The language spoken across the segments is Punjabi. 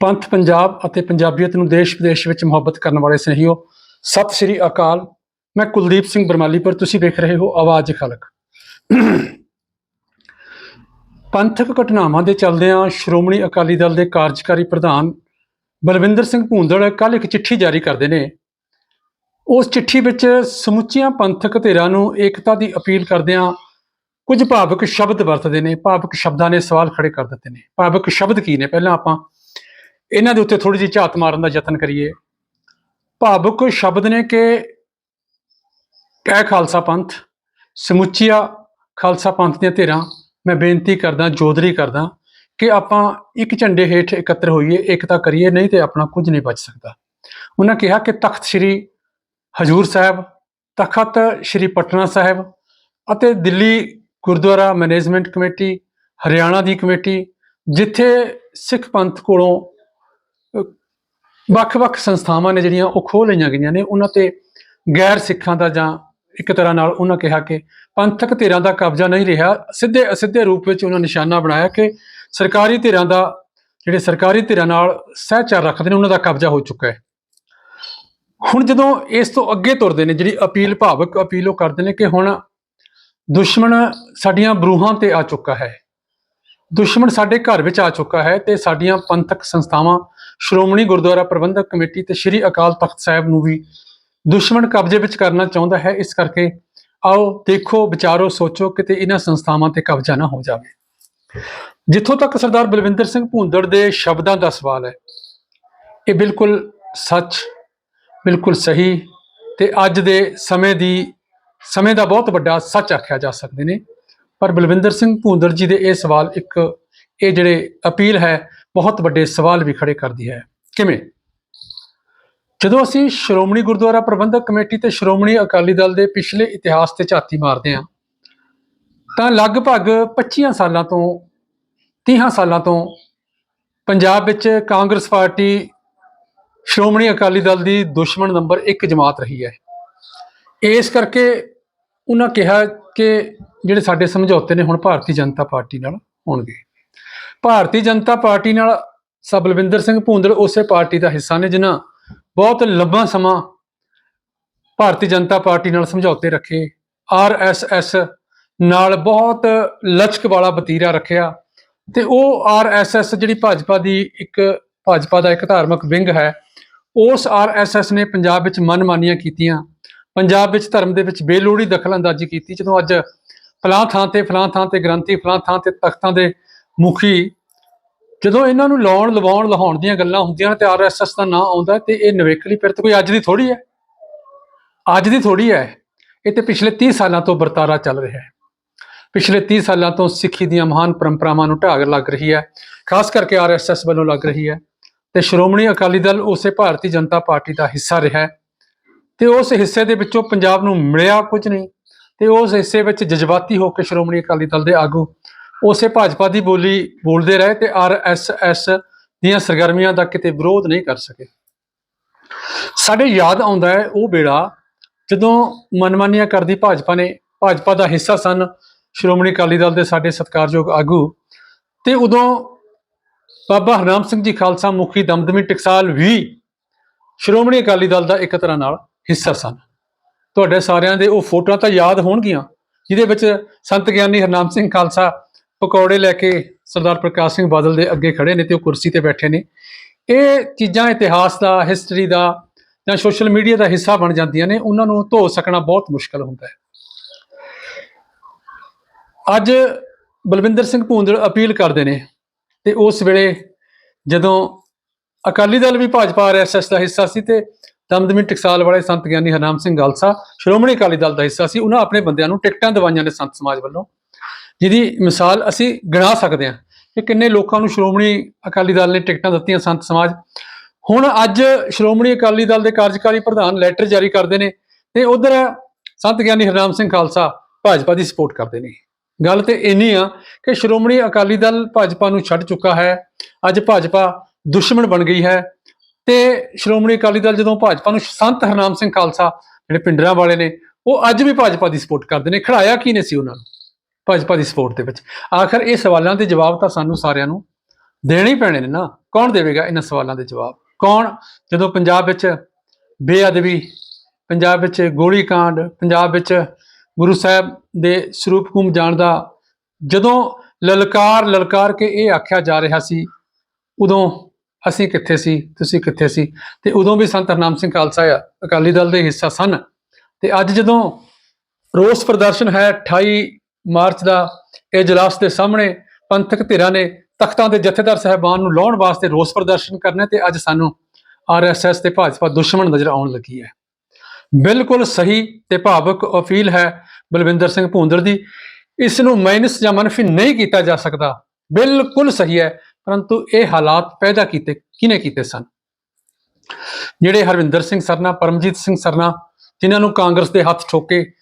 ਪੰਥ ਪੰਜਾਬ ਅਤੇ ਪੰਜਾਬੀਅਤ ਨੂੰ ਦੇਸ਼ ਵਿਦੇਸ਼ ਵਿੱਚ ਮੁਹੱਬਤ ਕਰਨ ਵਾਲੇ ਸਨੇਹੀਓ, ਸਤਿ ਸ੍ਰੀ ਅਕਾਲ। ਮੈਂ ਕੁਲਦੀਪ ਸਿੰਘ ਬਰਮਾਲੀ ਪਰ ਤੁਸੀਂ ਵੇਖ ਰਹੇ ਹੋ ਆਵਾਜ਼ ਖਲਕ। ਪੰਥਕ ਘਟਨਾਵਾਂ ਦੇ ਚੱਲਦਿਆਂ ਸ਼੍ਰੋਮਣੀ ਅਕਾਲੀ ਦਲ ਦੇ ਕਾਰਜਕਾਰੀ ਪ੍ਰਧਾਨ ਬਲਵਿੰਦਰ ਸਿੰਘ ਭੂੰਦੜ ਕੱਲ ਇੱਕ ਚਿੱਠੀ ਜਾਰੀ ਕਰਦੇ ਨੇ। ਉਸ ਚਿੱਠੀ ਵਿੱਚ ਸਮੁੱਚੀਆਂ ਪੰਥਕ ਧਿਰਾਂ ਨੂੰ ਏਕਤਾ ਦੀ ਅਪੀਲ ਕਰਦਿਆਂ ਕੁਝ ਭਾਵਕ ਸ਼ਬਦ ਵਰਤਦੇ ਨੇ। ਭਾਵਕ ਸ਼ਬਦਾਂ ਨੇ ਸਵਾਲ ਖੜੇ ਕਰ ਦਿੱਤੇ ਨੇ। ਭਾਵਕ ਸ਼ਬਦ ਕੀ ਨੇ? ਪਹਿਲਾਂ ਆਪਾਂ ਇਹਨਾਂ ਦੇ ਉੱਤੇ ਥੋੜੀ ਜਿਹੀ ਝਾਤ ਮਾਰਨ ਦਾ ਯਤਨ ਕਰੀਏ। ਭਾਵੁਕ ਸ਼ਬਦ ਨੇ ਕਿ ਕਹਿ ਖਾਲਸਾ ਪੰਥ, ਸਮੁੱਚੀਆ ਖਾਲਸਾ ਪੰਥ ਦੀਆਂ ਧਿਰਾਂ, ਮੈਂ ਬੇਨਤੀ ਕਰਦਾ, ਜੋਦਰੀ ਕਰਦਾ ਕਿ ਆਪਾਂ ਇੱਕ ਝੰਡੇ ਹੇਠ ਇਕੱਤਰ ਹੋਈਏ, ਏਕਤਾ ਕਰੀਏ, ਨਹੀਂ ਤੇ ਆਪਣਾ ਕੁਝ ਨਹੀਂ ਬਚ ਸਕਦਾ। ਉਹਨਾਂ ਕਿਹਾ ਕਿ ਤਖਤ ਸ੍ਰੀ ਹਜੂਰ ਸਾਹਿਬ, ਤਖਤ ਸ੍ਰੀ ਪਟਨਾ ਸਾਹਿਬ ਅਤੇ ਦਿੱਲੀ ਗੁਰਦੁਆਰਾ ਮੈਨੇਜਮੈਂਟ ਕਮੇਟੀ, ਹਰਿਆਣਾ ਦੀ ਕਮੇਟੀ, ਜਿੱਥੇ ਸਿੱਖ ਪੰਥ ਕੋਲੋਂ ਵੱਖ-ਵੱਖ ਸੰਸਥਾਵਾਂ ਨੇ ਜਿਹੜੀਆਂ ਉਹ ਖੋਹ ਲਈਆਂ ਗਈਆਂ ਨੇ, ਉਹਨਾਂ ਤੇ ਗੈਰ ਸਿੱਖਾਂ ਦਾ ਜਾਂ ਇੱਕ ਤਰ੍ਹਾਂ ਨਾਲ ਉਹਨਾਂ ਕਿਹਾ ਕਿ ਪੰਥਕ ਧਿਰਾਂ ਦਾ ਕਬਜ਼ਾ ਨਹੀਂ ਰਿਹਾ। ਸਿੱਧੇ ਅਸਿੱਧੇ ਰੂਪ ਵਿੱਚ ਉਹਨਾਂ ਨਿਸ਼ਾਨਾ ਬਣਾਇਆ ਕਿ ਸਰਕਾਰੀ ਧਿਰਾਂ ਦਾ, ਜਿਹੜੇ ਸਰਕਾਰੀ ਧਿਰਾਂ ਨਾਲ ਸਹਿਚਾਰ ਰੱਖਦੇ ਨੇ, ਉਹਨਾਂ ਦਾ ਕਬਜ਼ਾ ਹੋ ਚੁੱਕਾ ਹੈ। ਹੁਣ ਜਦੋਂ ਇਸ ਤੋਂ ਅੱਗੇ ਤੁਰਦੇ ਨੇ, ਜਿਹੜੀ ਅਪੀਲ, ਭਾਵਕ ਅਪੀਲ ਉਹ ਕਰਦੇ ਨੇ ਕਿ ਹੁਣ ਦੁਸ਼ਮਣ ਸਾਡੀਆਂ ਬਰੂਹਾਂ ਤੇ ਆ ਚੁੱਕਾ ਹੈ। ਦੁਸ਼ਮਣ ਸਾਡੇ ਘਰ ਵਿੱਚ ਆ ਚੁੱਕਾ ਹੈ ਤੇ ਸਾਡੀਆਂ ਪੰਥਕ ਸੰਸਥਾਵਾਂ ਸ਼੍ਰੋਮਣੀ ਗੁਰਦੁਆਰਾ ਪ੍ਰਬੰਧਕ ਕਮੇਟੀ ਤੇ ਸ੍ਰੀ ਅਕਾਲ ਤਖਤ ਸਾਹਿਬ ਨੂੰ ਵੀ ਦੁਸ਼ਮਣ ਕਬਜ਼ੇ ਵਿੱਚ ਕਰਨਾ ਚਾਹੁੰਦਾ ਹੈ। ਇਸ ਕਰਕੇ ਆਓ ਦੇਖੋ, ਵਿਚਾਰੋ, ਸੋਚੋ, ਕਿਤੇ ਇਹਨਾਂ ਸੰਸਥਾਵਾਂ ਤੇ ਕਬਜ਼ਾ ਨਾ ਹੋ ਜਾਵੇ। ਜਿੱਥੋਂ ਤੱਕ ਸਰਦਾਰ ਬਲਵਿੰਦਰ ਸਿੰਘ ਭੂੰਦੜ ਦੇ ਸ਼ਬਦਾਂ ਦਾ ਸਵਾਲ ਹੈ, ਇਹ ਬਿਲਕੁਲ ਸੱਚ, ਬਿਲਕੁਲ ਸਹੀ ਤੇ ਅੱਜ ਦੇ ਸਮੇਂ ਦੀ, ਸਮੇਂ ਦਾ ਬਹੁਤ ਵੱਡਾ ਸੱਚ ਆਖਿਆ ਜਾ ਸਕਦੇ ਨੇ। ਪਰ ਬਲਵਿੰਦਰ ਸਿੰਘ ਭੂੰਦੜ ਜੀ ਦੇ ਇਹ ਸਵਾਲ ਇੱਕ, ਇਹ ਜਿਹੜੇ ਅਪੀਲ ਹੈ ਬਹੁਤ ਵੱਡੇ ਸਵਾਲ ਵੀ ਖੜੇ ਕਰਦੀ ਹੈ। ਕਿਵੇਂ? ਜਦੋਂ ਅਸੀਂ ਸ਼੍ਰੋਮਣੀ ਗੁਰਦੁਆਰਾ ਪ੍ਰਬੰਧਕ ਕਮੇਟੀ ਤੇ ਸ਼੍ਰੋਮਣੀ ਅਕਾਲੀ ਦਲ ਦੇ ਪਿਛਲੇ ਇਤਿਹਾਸ ਤੇ ਝਾਤੀ ਮਾਰਦੇ ਹਾਂ, ਤਾਂ ਲਗਭਗ 25 ਸਾਲਾਂ ਤੋਂ 30 ਸਾਲਾਂ ਤੋਂ ਪੰਜਾਬ ਵਿੱਚ ਕਾਂਗਰਸ ਪਾਰਟੀ ਸ਼੍ਰੋਮਣੀ ਅਕਾਲੀ ਦਲ ਦੀ ਦੁਸ਼ਮਣ ਨੰਬਰ 1 ਜਮਾਤ ਰਹੀ ਹੈ। ਇਸ ਕਰਕੇ ਉਹਨਾਂ ਕਿਹਾ ਕਿ ਜਿਹੜੇ ਸਾਡੇ ਸਮਝੌਤੇ ਨੇ ਹੁਣ ਭਾਰਤੀ ਜਨਤਾ ਪਾਰਟੀ ਨਾਲ ਹੋਣਗੇ। ਭਾਰਤੀ ਜਨਤਾ ਪਾਰਟੀ ਨਾਲ ਸਬਲਵਿੰਦਰ ਸਿੰਘ ਭੂੰਦੜ ਉਸੇ ਪਾਰਟੀ ਦਾ ਹਿੱਸਾ ਨੇ, ਜਿਨ੍ਹਾਂ ਬਹੁਤ ਲੰਬਾ ਸਮਾਂ ਭਾਰਤੀ ਜਨਤਾ ਪਾਰਟੀ ਨਾਲ ਸਮਝੌਤੇ ਰੱਖੇ ਆਰਐਸਐਸ ਨਾਲ ਬਹੁਤ ਲਚਕ ਵਾਲਾ ਬਤੀਰਾ ਰੱਖਿਆ ਤੇ ਉਹ ਆਰਐਸਐਸ ਜਿਹੜੀ ਭਾਜਪਾ ਦੀ ਇੱਕ, ਭਾਜਪਾ ਦਾ ਇੱਕ ਧਾਰਮਿਕ ਵਿੰਗ ਹੈ, ਉਸ ਆਰਐਸਐਸ ਨੇ ਪੰਜਾਬ ਵਿੱਚ ਮਨਮਾਨੀਆਂ ਕੀਤੀਆਂ। ਪੰਜਾਬ ਵਿੱਚ ਧਰਮ ਦੇ ਵਿੱਚ ਬੇਲੋੜੀ ਦਖਲਅੰਦਾਜ਼ੀ ਕੀਤੀ, ਜਦੋਂ ਅੱਜ ਫਲਾਂ ਥਾਂ ਤੇ ਫਲਾਂ ਥਾਂ ਤੇ ਗ੍ਰੰਥੀ, ਫਲਾਂ ਥਾਂ ਤੇ ਤਖਤਾਂ ਦੇ ਮੁਖੀ ਜਦੋਂ ਇਹਨਾਂ ਨੂੰ ਲਾਉਣ, ਲਵਾਉਣ ਲਹਾਉਣ ਦੀਆਂ ਗੱਲਾਂ ਹੁੰਦੀਆਂ ਤੇ ਆਰਐਸਐਸ ਦਾ ਨਾਂ ਆਉਂਦਾ ਤੇ ਇਹ ਨਵੇਕਲੀ ਪਿਰਤ ਕੋਈ ਅੱਜ ਦੀ ਥੋੜੀ ਹੈ। ਅੱਜ ਦੀ ਥੋੜੀ ਹੈ। ਇਹ ਤੇ ਪਿਛਲੇ 30 ਸਾਲਾਂ ਤੋਂ ਵਰਤਾਰਾ ਚੱਲ ਰਿਹਾ ਹੈ। ਪਿਛਲੇ 30 ਸਾਲਾਂ ਤੋਂ ਸਿੱਖੀ ਦੀਆਂ ਮਹਾਨ ਪਰੰਪਰਾਵਾਂ ਨੂੰ ਢਾਗ ਲੱਗ ਰਹੀ ਹੈ। ਖਾਸ ਕਰਕੇ ਆਰਐਸਐਸ ਵੱਲੋਂ ਲੱਗ ਰਹੀ ਹੈ। ਤੇ ਸ਼੍ਰੋਮਣੀ ਅਕਾਲੀ ਦਲ ਉਸੇ ਭਾਰਤੀ ਜਨਤਾ ਪਾਰਟੀ ਦਾ ਹਿੱਸਾ ਰਿਹਾ ਹੈ। ਤੇ ਉਸ ਹਿੱਸੇ ਦੇ ਵਿੱਚੋਂ ਪੰਜਾਬ ਨੂੰ ਮਿਲਿਆ ਕੁਝ ਨਹੀਂ। ਤੇ ਉਸ ਹਿੱਸੇ ਵਿੱਚ ਜਜ਼ਬਾਤੀ ਹੋ ਕੇ ਸ਼੍ਰੋਮਣੀ ਅਕਾਲੀ ਦਲ ਦੇ ਆਗੂ ਉਸੇ ਭਾਜਪਾ ਦੀ ਬੋਲੀ ਬੋਲਦੇ ਰਹੇ ਤੇ ਆਰਐਸਐਸ ਦੀਆਂ ਸਰਗਰਮੀਆਂ ਦਾ ਕਿਤੇ ਵਿਰੋਧ ਨਹੀਂ ਕਰ ਸਕੇ। ਸਾਡੇ ਯਾਦ ਆਉਂਦਾ ਹੈ ਉਹ ਵੇਲਾ ਜਦੋਂ ਮਨਮਾਨੀਆਂ ਕਰਦੀ ਭਾਜਪਾ ਨੇ, ਭਾਜਪਾ ਦਾ ਹਿੱਸਾ ਸਨ ਸ਼੍ਰੋਮਣੀ ਅਕਾਲੀ ਦਲ ਦੇ ਸਾਡੇ ਸਤਿਕਾਰਯੋਗ ਆਗੂ ਤੇ ਉਦੋਂ ਬਾਬਾ ਹਰਨਾਮ ਸਿੰਘ ਜੀ ਖਾਲਸਾ ਮੁਖੀ ਦਮਦਮੀ ਟਕਸਾਲ ਵੀ ਸ਼੍ਰੋਮਣੀ ਅਕਾਲੀ ਦਲ ਦਾ ਇੱਕ ਤਰ੍ਹਾਂ ਨਾਲ ਹਿੱਸਾ ਸਨ। ਤੁਹਾਡੇ ਸਾਰਿਆਂ ਦੇ ਉਹ ਫੋਟੋਆਂ ਤਾਂ ਯਾਦ ਹੋਣਗੀਆਂ, ਜਿਹਦੇ ਵਿੱਚ ਸੰਤ ਗਿਆਨੀ ਹਰਨਾਮ ਸਿੰਘ ਖਾਲਸਾ ਪਕੌੜੇ ਲੈ ਕੇ ਸਰਦਾਰ ਪ੍ਰਕਾਸ਼ ਸਿੰਘ ਬਾਦਲ ਦੇ ਅੱਗੇ ਖੜੇ ਨੇ ਤੇ ਉਹ ਕੁਰਸੀ ਤੇ ਬੈਠੇ ਨੇ। ਇਹ ਚੀਜ਼ਾਂ ਇਤਿਹਾਸ ਦਾ ਹਿਸਟਰੀ ਦਾ ਜਾਂ ਸੋਸ਼ਲ ਮੀਡੀਆ ਦਾ ਹਿੱਸਾ ਬਣ ਜਾਂਦੀਆਂ ਨੇ। ਉਹਨਾਂ ਨੂੰ ਧੋ ਸਕਣਾ ਬਹੁਤ ਮੁਸ਼ਕਲ ਹੁੰਦਾ ਹੈ। ਅੱਜ ਬਲਵਿੰਦਰ ਸਿੰਘ ਭੂੰਦੜ ਅਪੀਲ ਕਰਦੇ ਨੇ ਤੇ ਉਸ ਵੇਲੇ ਜਦੋਂ ਅਕਾਲੀ ਦਲ ਵੀ ਭਾਜਪਾ ਆਰਐਸਐਸ ਦਾ ਹਿੱਸਾ ਸੀ ਤੇ ਦਮਦਮੀ ਟਕਸਾਲ ਵਾਲੇ ਸੰਤ ਗਿਆਨੀ ਹਰਨਾਮ ਸਿੰਘ ਗਾਲਸਾ, ਸ਼੍ਰੋਮਣੀ ਅਕਾਲੀ ਦਲ ਦਾ ਹਿੱਸਾ ਸੀ, ਉਹਨਾਂ ਆਪਣੇ ਬੰਦਿਆਂ ਨੂੰ ਟਿਕਟਾਂ ਦਵਾਈਆਂ ਨੇ ਸੰਤ ਸਮਾਜ ਵੱਲੋਂ। ਜਿਹਦੀ ਮਿਸਾਲ ਅਸੀਂ ਗਿਣਾ ਸਕਦੇ ਹਾਂ ਕਿ ਕਿੰਨੇ ਲੋਕਾਂ ਨੂੰ ਸ਼੍ਰੋਮਣੀ ਅਕਾਲੀ ਦਲ ਨੇ ਟਿਕਟਾਂ ਦਿੱਤੀਆਂ ਸੰਤ ਸਮਾਜ। ਹੁਣ ਅੱਜ ਸ਼੍ਰੋਮਣੀ ਅਕਾਲੀ ਦਲ ਦੇ ਕਾਰਜਕਾਰੀ ਪ੍ਰਧਾਨ ਲੈਟਰ ਜਾਰੀ ਕਰਦੇ ਨੇ ਤੇ ਉਧਰ ਸੰਤ ਗਿਆਨੀ ਹਰਨਾਮ ਸਿੰਘ ਖਾਲਸਾ ਭਾਜਪਾ ਦੀ ਸਪੋਰਟ ਕਰਦੇ ਨੇ। ਗੱਲ ਤੇ ਇੰਨੀ ਆ ਕਿ ਸ਼੍ਰੋਮਣੀ ਅਕਾਲੀ ਦਲ ਭਾਜਪਾ ਨੂੰ ਛੱਡ ਚੁੱਕਾ ਹੈ। ਅੱਜ ਭਾਜਪਾ ਦੁਸ਼ਮਣ ਬਣ ਗਈ ਹੈ ਤੇ ਸ਼੍ਰੋਮਣੀ ਅਕਾਲੀ ਦਲ ਜਦੋਂ ਭਾਜਪਾ ਨੂੰ ਸੰਤ ਹਰਨਾਮ ਸਿੰਘ ਖਾਲਸਾ ਜਿਹੜੇ ਪਿੰਡਰਾਂ ਵਾਲੇ ਨੇ, ਉਹ ਅੱਜ ਵੀ ਭਾਜਪਾ ਦੀ ਸਪੋਰਟ ਕਰਦੇ ਨੇ। ਖੜਾਇਆ ਕੀ ਨੇ ਸੀ ਉਹਨਾਂ ਨੂੰ? ਭਾਜਪਾ ਦੀ ਸਪੋਰਟ ਦੇ ਵਿੱਚ। ਆਖਰ ਇਹ ਸਵਾਲਾਂ ਦੇ ਜਵਾਬ ਤਾਂ ਸਾਨੂੰ ਸਾਰਿਆਂ ਨੂੰ ਦੇਣੇ ਹੀ ਪੈਣੇ ਨੇ ਨਾ। ਕੌਣ ਦੇਵੇਗਾ ਇਹਨਾਂ ਸਵਾਲਾਂ ਦੇ ਜਵਾਬ? ਕੌਣ? ਜਦੋਂ ਪੰਜਾਬ ਵਿੱਚ ਬੇਅਦਬੀ, ਪੰਜਾਬ ਵਿੱਚ ਗੋਲੀकांड ਪੰਜਾਬ ਵਿੱਚ ਗੁਰੂ ਸਾਹਿਬ ਦੇ ਸਰੂਪ ਘੁੰਮ ਜਾਣ ਦਾ, ਜਦੋਂ ਲਲਕਾਰ ਲਲਕਾਰ ਕੇ ਇਹ ਆਖਿਆ ਜਾ ਰਿਹਾ ਸੀ, ਉਦੋਂ ਅਸੀਂ ਕਿੱਥੇ ਸੀ? ਤੁਸੀਂ ਕਿੱਥੇ ਸੀ? ਤੇ ਉਦੋਂ ਵੀ ਸੰਤ ਹਰਨਾਮ ਸਿੰਘ ਖਾਲਸਾ ਅਕਾਲੀ ਦਲ ਦੇ ਹਿੱਸਾ ਸਨ। ਤੇ ਅੱਜ ਜਦੋਂ ਰੋਸ ਪ੍ਰਦਰਸ਼ਨ ਹੈ 28 ਮਾਰਚ ਦਾ ਇਜਲਾਸ ਦੇ ਸਾਹਮਣੇ ਪੰਥਕ ਧਿਰਾਂ ਨੇ ਤਖਤਾਂ ਦੇ ਜਥੇਦਾਰ ਸਾਹਿਬਾਨ ਨੂੰ ਲਾਉਣ ਵਾਸਤੇ ਰੋਸ ਪ੍ਰਦਰਸ਼ਨ ਕਰਨੇ ਤੇ ਅੱਜ ਸਾਨੂੰ ਆਰਐਸਐਸ ਤੇ ਭਾਜਪਾ ਦੁਸ਼ਮਣ ਨਜ਼ਰ ਆਉਣ ਲੱਗੀ ਹੈ। ਬਿਲਕੁਲ ਸਹੀ ਤੇ ਭਾਵਕ ਅਪੀਲ ਹੈ ਬਲਵਿੰਦਰ ਸਿੰਘ ਭੂੰਦੜ ਦੀ। ਇਸ ਨੂੰ ਮਾਈਨਸ ਜਾਂ ਮਨਫੀ ਨਹੀਂ ਕੀਤਾ ਜਾ ਸਕਦਾ। ਬਿਲਕੁਲ ਸਹੀ ਹੈ, ਪਰੰਤੂ ਇਹ ਹਾਲਾਤ ਪੈਦਾ ਕੀਤੇ ਕਿਨੇ ਕੀਤੇ ਸਨ? ਜਿਹੜੇ ਹਰਵਿੰਦਰ ਸਿੰਘ ਸਰਨਾ, ਪਰਮਜੀਤ ਸਿੰਘ ਸਰਨਾ, ਜਿਨ੍ਹਾਂ ਨੂੰ ਕਾਂਗਰਸ ਦੇ ਹੱਥ ਠੋਕੇ,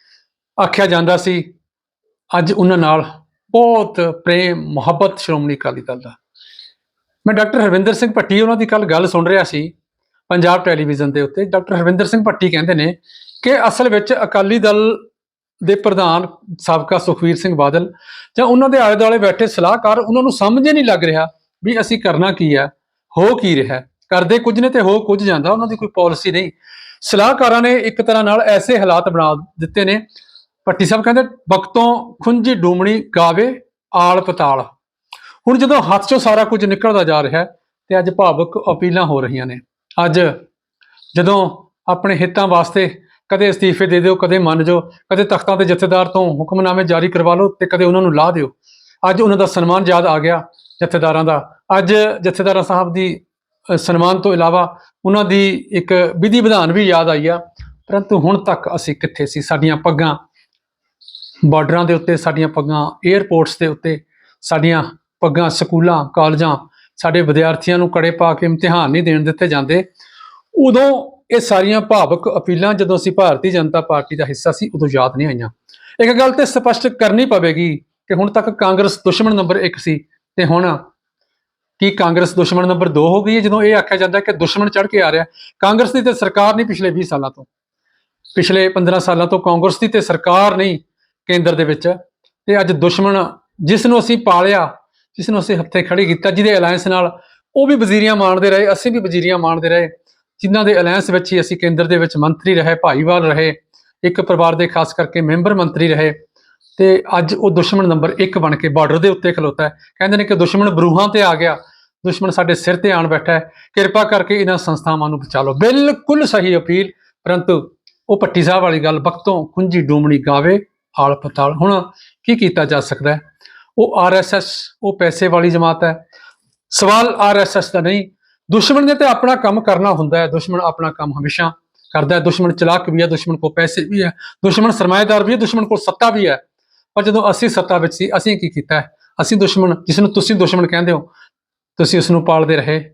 ਆਖਿਆ ਜਾਂਦਾ ਸੀ ਅੱਜ ਉਹਨਾਂ ਨਾਲ ਬਹੁਤ ਪ੍ਰੇਮ, ਮੁਹੱਬਤ, ਸ਼੍ਰੋਮਣੀ ਅਕਾਲੀ ਦਲ ਦਾ। ਮੈਂ ਡਾਕਟਰ ਹਰਵਿੰਦਰ ਸਿੰਘ ਭੱਟੀ ਉਹਨਾਂ ਦੀ ਕੱਲ ਗੱਲ ਸੁਣ ਰਿਹਾ ਸੀ ਪੰਜਾਬ ਟੈਲੀਵਿਜ਼ਨ ਦੇ ਉੱਤੇ। ਡਾਕਟਰ ਹਰਵਿੰਦਰ ਸਿੰਘ ਭੱਟੀ ਕਹਿੰਦੇ ਨੇ ਕਿ ਅਸਲ ਵਿੱਚ ਅਕਾਲੀ ਦਲ ਦੇ ਪ੍ਰਧਾਨ ਸਾਬਕਾ ਸੁਖਵੀਰ ਸਿੰਘ ਬਾਦਲ ਜਾਂ ਉਹਨਾਂ ਦੇ ਆਲੇ ਦੁਆਲੇ ਬੈਠੇ ਸਲਾਹਕਾਰ ਉਹਨਾਂ ਨੂੰ ਸਮਝ ਹੀ ਨਹੀਂ ਲੱਗ ਰਿਹਾ ਵੀ ਅਸੀਂ ਕਰਨਾ ਕੀ ਹੈ ਹੋ ਕੀ ਰਿਹਾ। ਕਰਦੇ ਕੁਝ ਨੇ ਤੇ ਹੋ ਕੁਝ ਜਾਂਦਾ, ਉਹਨਾਂ ਦੀ ਕੋਈ ਪਾਲਿਸੀ ਨਹੀਂ। ਸਲਾਹਕਾਰਾਂ ਨੇ ਇੱਕ ਤਰ੍ਹਾਂ ਨਾਲ ਐਸੇ ਹਾਲਾਤ ਬਣਾ ਦਿੱਤੇ ਨੇ ਭੱਟੀ ਸਾਹਿਬ ਕਹਿੰਦੇ ਬਖਤੋਂ ਖੁੰਝੀ ਡੂਮਣੀ ਗਾਵੇ ਆਲ ਪਤਾਲ। ਹੁਣ ਜਦੋਂ ਹੱਥ ਚੋਂ ਸਾਰਾ ਕੁਝ ਨਿਕਲਦਾ ਜਾ ਰਿਹਾ ਤੇ ਅੱਜ ਭਾਵਕ ਅਪੀਲਾਂ ਹੋ ਰਹੀਆਂ ਨੇ। ਅੱਜ ਜਦੋਂ ਆਪਣੇ ਹਿੱਤਾਂ ਵਾਸਤੇ ਕਦੇ ਅਸਤੀਫੇ ਦੇ ਦਿਓ, ਕਦੇ ਮੰਨ ਜਾਓ, ਕਦੇ ਤਖਤਾਂ ਦੇ ਜਥੇਦਾਰ ਤੋਂ ਹੁਕਮਨਾਮੇ ਜਾਰੀ ਕਰਵਾ ਲਓ ਤੇ ਕਦੇ ਉਹਨਾਂ ਨੂੰ ਲਾ ਦਿਓ, ਅੱਜ ਉਹਨਾਂ ਦਾ ਸਨਮਾਨ ਯਾਦ ਆ ਗਿਆ ਜਥੇਦਾਰਾਂ ਦਾ। ਅੱਜ ਜਥੇਦਾਰਾਂ ਸਾਹਿਬ ਦੀ ਸਨਮਾਨ ਤੋਂ ਇਲਾਵਾ ਉਹਨਾਂ ਦੀ ਇੱਕ ਵਿਧੀ ਵਿਧਾਨ ਵੀ ਯਾਦ ਆਈ ਆ। ਪਰੰਤੂ ਹੁਣ ਤੱਕ ਅਸੀਂ ਕਿੱਥੇ ਸੀ? ਸਾਡੀਆਂ ਪੱਗਾਂ ਬਾਰਡਰਾਂ ਦੇ ਉੱਤੇ ਸਾਡੀਆਂ ਪੱਗਾਂ 에ਅਰਪੋਰਟਸ ਦੇ ਉੱਤੇ ਸਾਡੀਆਂ ਪੱਗਾਂ, ਸਕੂਲਾਂ, ਕਾਲਜਾਂ, ਸਾਡੇ ਵਿਦਿਆਰਥੀਆਂ ਨੂੰ ਕੜੇ ਪਾ ਕੇ ਇਮਤਿਹਾਨ ਨਹੀਂ ਦੇਣ ਦਿੱਤੇ ਜਾਂਦੇ। ਉਦੋਂ ਇਹ ਸਾਰੀਆਂ ਭਾਵਕ ਅਪੀਲਾਂ ਜਦੋਂ ਅਸੀਂ ਭਾਰਤੀ ਜਨਤਾ ਪਾਰਟੀ ਦਾ ਹਿੱਸਾ ਸੀ, ਉਦੋਂ ਯਾਦ ਨਹੀਂ ਆਈਆਂ। ਇੱਕ ਗੱਲ ਤੇ ਸਪਸ਼ਟ ਕਰਨੀ ਪਵੇਗੀ ਕਿ ਹੁਣ ਤੱਕ ਕਾਂਗਰਸ ਦੁਸ਼ਮਣ ਨੰਬਰ 1 ਸੀ ਤੇ ਹੁਣ ਕੀ ਕਾਂਗਰਸ ਦੁਸ਼ਮਣ ਨੰਬਰ 2 ਹੋ ਗਈ ਹੈ, ਜਦੋਂ ਇਹ ਆਖਿਆ ਜਾਂਦਾ ਕਿ ਦੁਸ਼ਮਣ ਚੜ ਕੇ ਆ ਰਿਹਾ। ਕਾਂਗਰਸ ਦੀ ਤੇ ਸਰਕਾਰ ਨਹੀਂ ਪਿਛਲੇ 20 ਸਾਲਾਂ ਤੋਂ। ਪਿਛਲੇ 15 ਸਾਲਾਂ ਤੋਂ ਕਾਂਗਰਸ ਦੀ ਤੇ ਸਰਕਾਰ ਨਹੀਂ ਕੇਂਦਰ ਦੇ ਵਿੱਚ। ਤੇ ਅੱਜ ਦੁਸ਼ਮਣ ਜਿਸ ਨੂੰ ਅਸੀਂ ਪਾਲਿਆ ਜਿਸ ਨੂੰ ਅਸੀਂ ਹੱਥੇ ਖੜੀ ਕੀਤਾ, ਜਿਹਦੇ ਅਲਾਈਅੰਸ ਨਾਲ ਉਹ ਵੀ ਵਜ਼ੀਰੀਆਂ ਮਾਣਦੇ ਰਹੇ, ਅਸੀਂ ਵੀ ਵਜ਼ੀਰੀਆਂ ਮਾਣਦੇ ਰਹੇ, ਜਿਨ੍ਹਾਂ ਦੇ ਅਲਾਈਅੰਸ ਵਿੱਚ ਹੀ ਅਸੀਂ ਕੇਂਦਰ ਦੇ ਵਿੱਚ ਮੰਤਰੀ ਰਹੇ, ਭਾਈਵਾਲ ਰਹੇ, ਇੱਕ ਪਰਿਵਾਰ ਦੇ ਖਾਸ ਕਰਕੇ ਮੈਂਬਰ ਮੰਤਰੀ ਰਹੇ। ਤੇ ਅੱਜ ਉਹ ਦੁਸ਼ਮਣ ਨੰਬਰ 1 ਬਣ ਕੇ ਬਾਰਡਰ ਦੇ ਉੱਤੇ ਖਲੋਤਾ ਹੈ। ਕਹਿੰਦੇ ਨੇ ਕਿ ਦੁਸ਼ਮਣ ਬਰੂਹਾਂ ਤੇ ਆ ਗਿਆ। ਦੁਸ਼ਮਣ ਸਾਡੇ ਸਿਰ ਤੇ ਆਣ ਬੈਠਾ ਹੈ। ਕਿਰਪਾ ਕਰਕੇ ਇਹਨਾਂ ਸੰਸਥਾਵਾਂ ਨੂੰ ਬਚਾ ਲਓ। ਬਿਲਕੁਲ ਸਹੀ ਅਪੀਲ, ਪਰੰਤੂ ਉਹ ਪੱਟੀ ਸਾਹਿਬ ਵਾਲੀ ਗੱਲ ਵਕਤੋਂ ਕੁੰਜੀ ਡੂਮਣੀ ਗਾਵੇ। ਆਲ ਪਤਾਲ ਹੁਣ ਕੀ ਕੀਤਾ ਜਾ ਸਕਦਾ ਹੈ? ਉਹ ਆਰਐਸਐਸ ਉਹ ਪੈਸੇ ਵਾਲੀ ਜਮਾਤ ਹੈ। ਸਵਾਲ ਆਰਐਸਐਸ ਦਾ ਨਹੀਂ, ਦੁਸ਼ਮਣ ਨੇ ਤੇ ਆਪਣਾ ਕੰਮ ਕਰਨਾ ਹੁੰਦਾ ਹੈ। ਦੁਸ਼ਮਣ ਆਪਣਾ ਕੰਮ ਹਮੇਸ਼ਾ ਕਰਦਾ ਹੈ। ਦੁਸ਼ਮਣ ਚਲਾਕ ਵੀ ਹੈ, ਦੁਸ਼ਮਣ ਕੋਲ ਪੈਸੇ ਵੀ ਹੈ। ਦੁਸ਼ਮਣ ਸਰਮਾਏਦਾਰ ਵੀ ਹੈ, ਦੁਸ਼ਮਣ ਕੋਲ ਸੱਤਾ ਵੀ ਹੈ। ਪਰ ਜਦੋਂ ਅਸੀਂ ਸੱਤਾ ਵਿੱਚ ਸੀ, ਅਸੀਂ ਕੀ ਕੀਤਾ ਹੈ? ਅਸੀਂ ਦੁਸ਼ਮਣ ਜਿਸ ਨੂੰ ਤੁਸੀਂ ਦੁਸ਼ਮਣ ਕਹਿੰਦੇ ਹੋ, ਤੁਸੀਂ ਉਸ ਨੂੰ ਪਾਲਦੇ ਰਹੇ।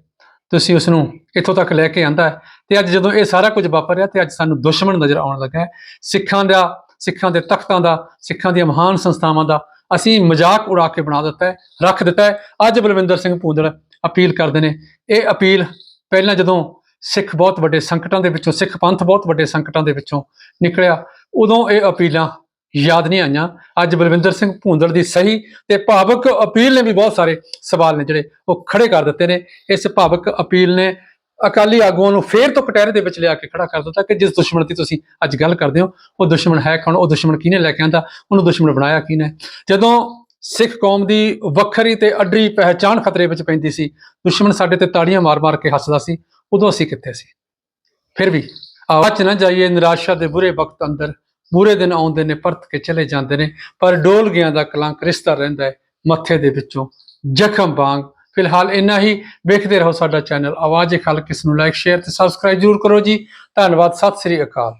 ਤੁਸੀਂ ਉਸ ਨੂੰ ਇੱਥੋਂ ਤੱਕ ਲੈ ਕੇ ਆਂਦਾ ਹੈ। ਤੇ ਅੱਜ ਜਦੋਂ ਇਹ ਸਾਰਾ ਕੁਝ ਵਾਪਰ ਰਿਹਾ, ਤੇ ਅੱਜ ਸਾਨੂੰ ਦੁਸ਼ਮਣ ਨਜ਼ਰ ਆਉਣ ਲੱਗਾ ਸਿੱਖਾਂ ਦਾ ਸਿੱਖਾਂ ਦੇ ਤਖਤਾਂ ਦਾ, ਸਿੱਖਾਂ ਦੀਆਂ ਮਹਾਨ ਸੰਸਥਾਵਾਂ ਦਾ ਅਸੀਂ ਮਜ਼ਾਕ ਉਡਾ ਕੇ ਬਣਾ ਦਿੱਤਾ ਹੈ, ਰੱਖ ਦਿੱਤਾ ਹੈ। ਅੱਜ ਬਲਵਿੰਦਰ ਸਿੰਘ ਭੂੰਦੜ ਅਪੀਲ ਕਰਦੇ ਨੇ। ਇਹ ਅਪੀਲ ਪਹਿਲਾਂ ਜਦੋਂ ਸਿੱਖ ਬਹੁਤ ਵੱਡੇ ਸੰਕਟਾਂ ਦੇ ਵਿੱਚੋਂ, ਸਿੱਖ ਪੰਥ ਬਹੁਤ ਵੱਡੇ ਸੰਕਟਾਂ ਦੇ ਵਿੱਚੋਂ ਨਿਕਲਿਆ, ਉਦੋਂ ਇਹ ਅਪੀਲਾਂ ਯਾਦ ਨਹੀਂ ਆਈਆਂ। ਅੱਜ ਬਲਵਿੰਦਰ ਸਿੰਘ ਭੂੰਦੜ ਦੀ ਸਹੀ ਤੇ ਭਾਵਕ ਅਪੀਲ ਨੇ ਵੀ ਬਹੁਤ ਸਾਰੇ ਸਵਾਲ ਨੇ ਜਿਹੜੇ ਉਹ ਖੜੇ ਕਰ ਦਿੱਤੇ ਨੇ। ਇਸ ਭਾਵਕ ਅਪੀਲ ਨੇ ਅਕਾਲੀ ਆਗੂਆਂ ਨੂੰ ਫੇਰ ਤੋਂ ਕਟਹਿਰੇ ਦੇ ਵਿੱਚ ਲਿਆ ਕੇ ਖੜਾ ਕਰ ਦਿੱਤਾ ਕਿ ਜਿਸ ਦੁਸ਼ਮਣ ਦੀ ਤੁਸੀਂ ਅੱਜ ਗੱਲ ਕਰਦੇ ਹੋ, ਉਹ ਦੁਸ਼ਮਣ ਹੈ ਕੌਣ, ਉਹ ਦੁਸ਼ਮਣ ਕਿਹਨੇ ਲੈ ਕੇ ਆਂਦਾ, ਉਹਨੂੰ ਦੁਸ਼ਮਣ ਬਣਾਇਆ ਕਿਹਨੇ? ਜਦੋਂ ਸਿੱਖ ਕੌਮ ਦੀ ਵੱਖਰੀ ਤੇ ਅੱਡਰੀ ਪਹਿਚਾਨ ਖਤਰੇ ਵਿੱਚ ਪੈਂਦੀ ਸੀ, ਦੁਸ਼ਮਣ ਸਾਡੇ ਤੇ ਤਾੜੀਆਂ ਮਾਰ-ਮਾਰ ਕੇ ਹੱਸਦਾ ਸੀ, ਉਦੋਂ ਅਸੀਂ ਕਿੱਥੇ ਸੀ? ਫਿਰ ਵੀ ਆਵਾਜ਼ ਨਾ ਜਾਈਏ, ਨਿਰਾਸ਼ਾ ਦੇ ਬੁਰੇ ਵਕਤ ਅੰਦਰ, ਬੁਰੇ ਦਿਨ ਆਉਂਦੇ ਨੇ, ਪਰਤ ਕੇ ਚਲੇ ਜਾਂਦੇ ਨੇ, ਪਰ ਡੋਲ ਗਿਆ ਦਾ ਕਲੰਕ ਰਿਸ਼ਤਾ ਰਹਿੰਦਾ ਹੈ, ਮੱਥੇ ਦੇ ਵਿੱਚੋਂ ਜ਼ਖਮ ਵਾਂਗ ਫਿਲਹਾਲ ਇੰਨਾ ਹੀ। ਵੇਖਦੇ ਰਹੋ ਸਾਡਾ ਚੈਨਲ। ਆਵਾਜ਼ ਖਲਕ ਇਸ ਨੂੰ। ਲਾਈਕ ਸ਼ੇਅਰ ਤੇ ਸਬਸਕ੍ਰਾਈਬ ਜ਼ਰੂਰ ਕਰੋ ਜੀ। ਧੰਨਵਾਦ। ਸਤਿ ਸ੍ਰੀ ਅਕਾਲ।